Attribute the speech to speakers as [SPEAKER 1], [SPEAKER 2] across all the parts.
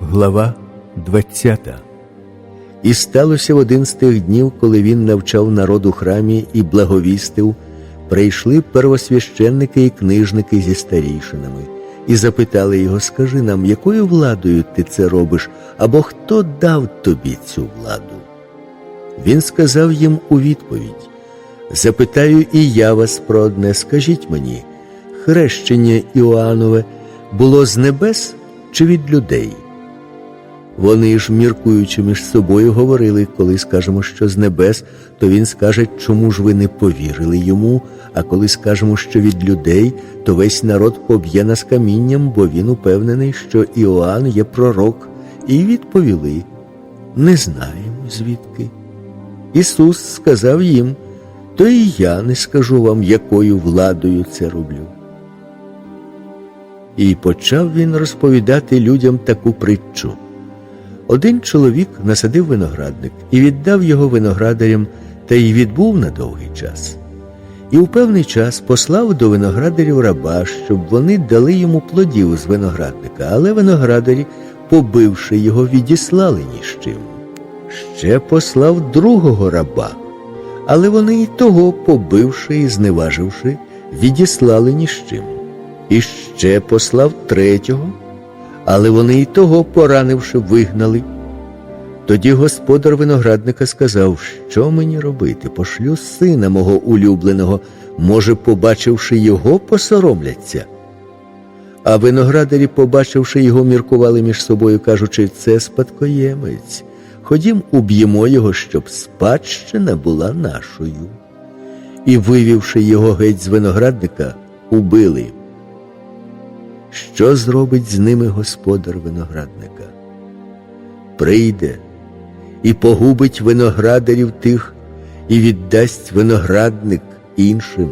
[SPEAKER 1] Глава 20 І сталося в один з тих днів, коли він навчав народ у храмі і благовістив, прийшли первосвященники і книжники зі старійшинами, і запитали його: Скажи нам, якою владою ти це робиш, або хто дав тобі цю владу? Він сказав їм у відповідь: Запитаю і я вас про одне, скажіть мені, хрещення Іоаннове було з небес чи від людей? Вони ж, міркуючи між собою, говорили, коли скажемо, що з небес, то він скаже, чому ж ви не повірили йому, а коли скажемо, що від людей, то весь народ поб'є нас камінням, бо він упевнений, що Іоанн є пророк, і відповіли не знаємо звідки. Ісус сказав їм, то і я не скажу вам, якою владою це роблю. І почав він розповідати людям таку притчу. Один чоловік насадив виноградник і віддав його виноградарям, та й відбув на довгий час. І у певний час послав до виноградарів раба, щоб вони дали йому плодів з виноградника, але виноградарі, побивши його, відіслали ні з чим. Ще послав другого раба, але вони і того, побивши і зневаживши, відіслали ні з чим. І ще послав третього, але вони і того, поранивши, вигнали. Тоді господар виноградника сказав, що мені робити, пошлю сина мого улюбленого, може, побачивши його, посоромляться. А виноградарі, побачивши його, міркували між собою, кажучи, це спадкоємець. Ходім, уб'ємо його, щоб спадщина була нашою. І, вивівши його геть з виноградника, убили. Що зробить з ними господар виноградника? Прийде і погубить виноградарів тих, і віддасть виноградник іншим.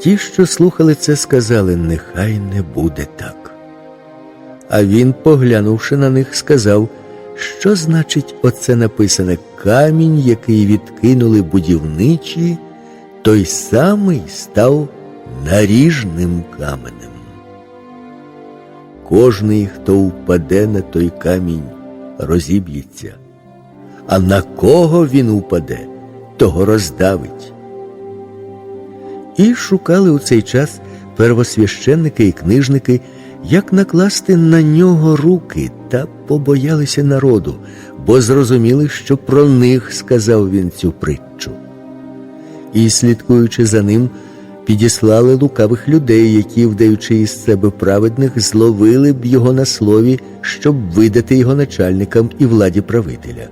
[SPEAKER 1] Ті, що слухали це, сказали, нехай не буде так. А він, поглянувши на них, сказав, що значить оце написане камінь, який відкинули будівничі, той самий став наріжним каменем. Кожний, хто впаде на той камінь, розіб'ється, а на кого він упаде, того роздавить. І шукали у цей час первосвященники і книжники, як накласти на нього руки, та побоялися народу, бо зрозуміли, що про них сказав він цю притчу. І, слідкуючи за ним, підіслали лукавих людей, які, вдаючи із себе праведних, зловили б його на слові, щоб видати його начальникам і владі правителя.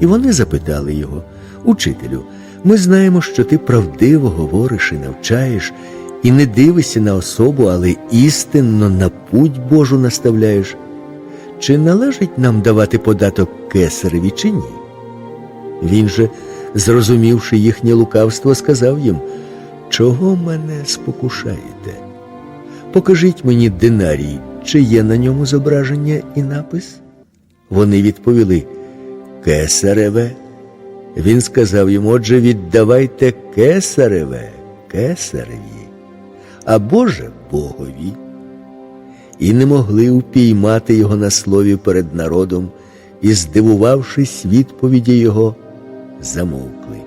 [SPEAKER 1] І вони запитали його, Учителю, ми знаємо, що ти правдиво говориш і навчаєш, і не дивишся на особу, але істинно на путь Божу наставляєш. Чи належить нам давати податок кесареві, чи ні? Він же, зрозумівши їхнє лукавство, сказав їм, Чого мене спокушаєте? Покажіть мені динарій, чи є на ньому зображення і напис? Вони відповіли Кесареве. Він сказав йому, отже, віддавайте кесареве, кесареві, а Боже Богові. І не могли упіймати його на слові перед народом, і, здивувавшись відповіді його, замовкли.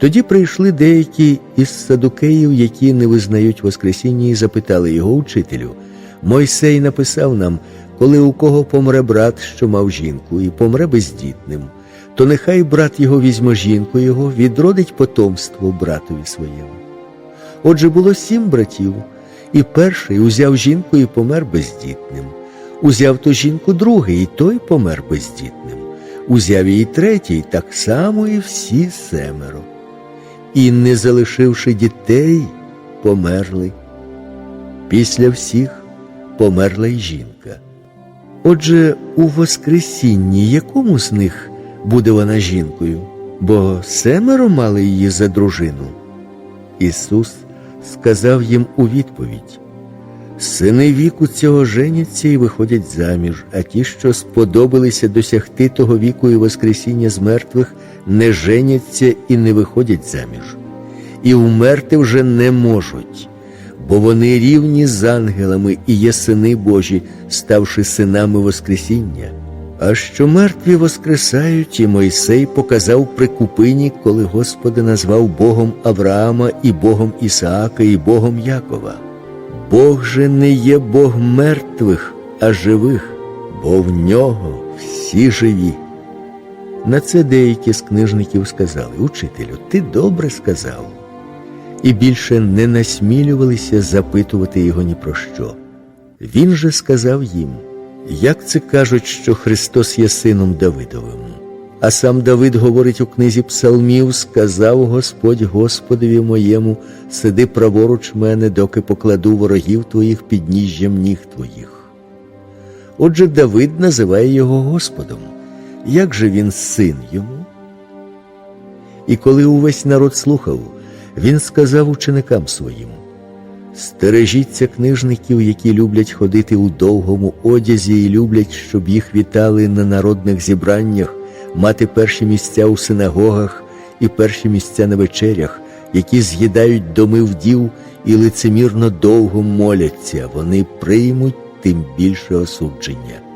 [SPEAKER 1] Тоді прийшли деякі із садукеїв, які не визнають Воскресіння, і запитали його учителю. Мойсей написав нам, коли у кого помре брат, що мав жінку, і помре бездітним, то нехай брат його візьме жінку його, відродить потомство братові своєму. Отже, було сім братів, і перший узяв жінку і помер бездітним. Узяв ту жінку другий, і той помер бездітним. Узяв її третій, так само і всі семеро і, не залишивши дітей, померли. Після всіх померла й жінка. Отже, у Воскресінні якому з них буде вона жінкою, бо семеро мали її за дружину? Ісус сказав їм у відповідь Сини віку цього женяться і виходять заміж, а ті, що сподобалися досягти того віку і Воскресіння з мертвих, не женяться і не виходять заміж, і вмерти вже не можуть, бо вони рівні з ангелами і є сини Божі, ставши синами Воскресіння. А що мертві воскресають, і Мойсей показав при купині, коли Господи назвав Богом Авраама і Богом Ісаака, і Богом Якова. Бог же не є Бог мертвих, а живих, бо в нього всі живі. На це деякі з книжників сказали Учителю, ти добре сказав, і більше не насмілювалися запитувати його ні про що. Він же сказав їм, як це кажуть, що Христос є сином Давидовим. А сам Давид говорить у книзі Псалмів, сказав Господь Господові моєму, сиди праворуч мене, доки покладу ворогів твоїх під ніжжям ніг твоїх. Отже, Давид називає його Господом. Як же він син йому? І коли увесь народ слухав, він сказав ученикам своїм: Стережіться книжників, які люблять ходити у довгому одязі і люблять, щоб їх вітали на народних зібраннях, мати перші місця у синагогах і перші місця на вечерях, які з'їдають доми вдів і лицемірно довго моляться, вони приймуть тим більше осудження.